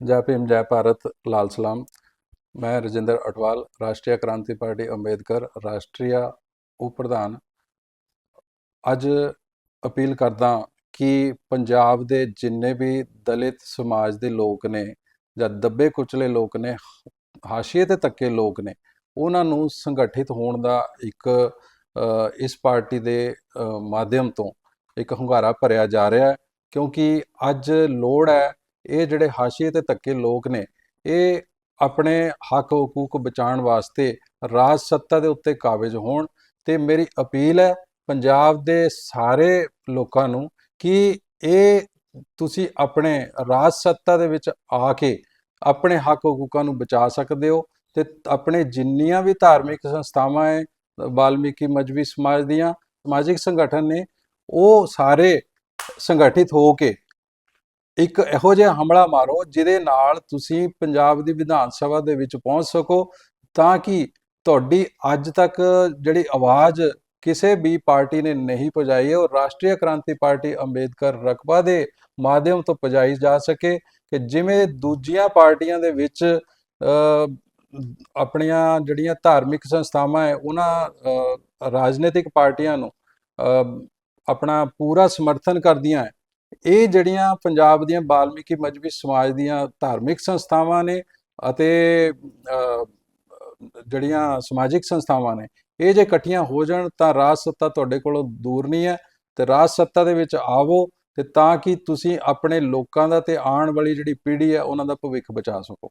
ਜੈ ਭੀਮ ਜੈ ਭਾਰਤ ਲਾਲ ਸਲਾਮ ਮੈਂ ਰਜਿੰਦਰ ਅਟਵਾਲ ਰਾਸ਼ਟਰੀ ਕ੍ਰਾਂਤੀ ਪਾਰਟੀ ਅੰਬੇਦਕਰ ਰਾਸ਼ਟਰੀय ਉਪ ਪ੍ਰਧਾਨ ਅੱਜ ਅਪੀਲ ਕਰਦਾ ਕਿ ਪੰਜਾਬ ਦੇ ਜਿੰਨੇ ਵੀ ਦਲਿਤ ਸਮਾਜ ਦੇ ਲੋਕ ਨੇ ਜਾਂ ਦੱਬੇ ਕੁਚਲੇ ਲੋਕ ਨੇ ਹਾਸ਼ੀਏ ਤੇ ਤੱਕੇ ਲੋਕ ਨੇ ਉਹਨਾਂ ਨੂੰ ਸੰਗਠਿਤ ਹੋਣ ਦਾ ਇੱਕ ਇਸ ਪਾਰਟੀ ਦੇ ਮਾਧਿਅਮ ਤੋਂ ਇੱਕ ਹੁੰਗਾਰਾ ਭਰਿਆ ਜਾ ਰਿਹਾ ਹੈ ਕਿਉਂਕਿ ਅੱਜ ਲੋੜ ਹੈ ਇਹ ਜਿਹੜੇ ਹਾਸ਼ੀਏ ਤੇ ਧੱਕੇ ਲੋਕ ਨੇ, ਇਹ ਆਪਣੇ ਹੱਕ ਹਕੂਕ ਬਚਾਉਣ ਵਾਸਤੇ ਰਾਜ ਸੱਤਾ ਦੇ ਉੱਤੇ ਕਾਬਜ ਹੋਣ ਤੇ ਮੇਰੀ ਅਪੀਲ ਹੈ ਪੰਜਾਬ ਦੇ ਸਾਰੇ ਲੋਕਾਂ ਨੂੰ ਕਿ ਇਹ ਤੁਸੀਂ ਆਪਣੇ ਰਾਜ ਸੱਤਾ ਦੇ ਵਿੱਚ ਆ ਕੇ ਆਪਣੇ ਹੱਕ ਹਕੂਕਾਂ ਨੂੰ ਬਚਾ ਸਕਦੇ ਹੋ ਤੇ ਆਪਣੇ ਜਿੰਨੀਆਂ ਵੀ ਧਾਰਮਿਕ ਸੰਸਥਾਵਾਂ ਹੈ, ਵਾਲਮੀਕੀ, ਮਜਬੀ ਸਮਾਜ ਦੀਆਂ ਸਮਾਜਿਕ ਸੰਗਠਨ ਨੇ, ਉਹ ਸਾਰੇ ਸੰਗਠਿਤ ਹੋ ਕੇ ਇੱਕ ਇਹੋ ਜਿਹਾ ਹਮਲਾ ਮਾਰੋ ਜਿਹਦੇ ਨਾਲ ਤੁਸੀਂ ਪੰਜਾਬ ਦੀ ਵਿਧਾਨ ਸਭਾ ਦੇ ਵਿੱਚ ਪਹੁੰਚ ਸਕੋ, ਤਾਂ ਕਿ ਤੁਹਾਡੀ ਅੱਜ ਤੱਕ ਜਿਹੜੀ ਆਵਾਜ਼ ਕਿਸੇ ਵੀ ਪਾਰਟੀ ਨੇ ਨਹੀਂ ਪਹੁੰਚਾਈ ਹੈ, ਉਹ ਰਾਸ਼ਟਰੀ ਕ੍ਰਾਂਤੀ ਪਾਰਟੀ ਅੰਬੇਦਕਰ ਰਕਬਾ ਦੇ ਮਾਧਿਅਮ ਤੋਂ ਪਹੁੰਚਾਈ ਜਾ ਸਕੇ ਕਿ ਜਿਵੇਂ ਦੂਜੀਆਂ ਪਾਰਟੀਆਂ ਦੇ ਵਿੱਚ ਆਪਣੀਆਂ ਜਿਹੜੀਆਂ ਧਾਰਮਿਕ ਸੰਸਥਾਵਾਂ ਹੈ, ਉਹਨਾਂ ਰਾਜਨੀਤਿਕ ਪਾਰਟੀਆਂ ਨੂੰ ਆਪਣਾ ਪੂਰਾ ਸਮਰਥਨ ਕਰਦੀਆਂ ਹੈ ਇਹ ਜਿਹੜੀਆਂ ਪੰਜਾਬ ਦੀਆਂ ਬਾਲਮੀਕੀ ਮਜਬੀ ਸਮਾਜ ਦੀਆਂ ਧਾਰਮਿਕ ਸੰਸਥਾਵਾਂ ਨੇ ਅਤੇ ਅ, ਜਿਹੜੀਆਂ ਸਮਾਜਿਕ ਸੰਸਥਾਵਾਂ ਨੇ ਇਹ ਜੇ ਇਕੱਠੀਆਂ ਹੋ ਜਾਣ ਤਾਂ ਰਾਜ ਸੱਤਾ ਤੁਹਾਡੇ ਕੋਲੋਂ ਦੂਰ ਨਹੀਂ ਹੈ ਤੇ ਰਾਜ ਸੱਤਾ ਦੇ ਵਿੱਚ ਆਵੋ ਤੇ ਤਾਂ ਕਿ ਤੁਸੀਂ ਆਪਣੇ ਲੋਕਾਂ ਦਾ ਤੇ ਆਉਣ ਵਾਲੀ ਜਿਹੜੀ ਪੀੜ੍ਹੀ ਹੈ ਉਹਨਾਂ ਦਾ ਭਵਿੱਖ ਬਚਾ ਸਕੋ।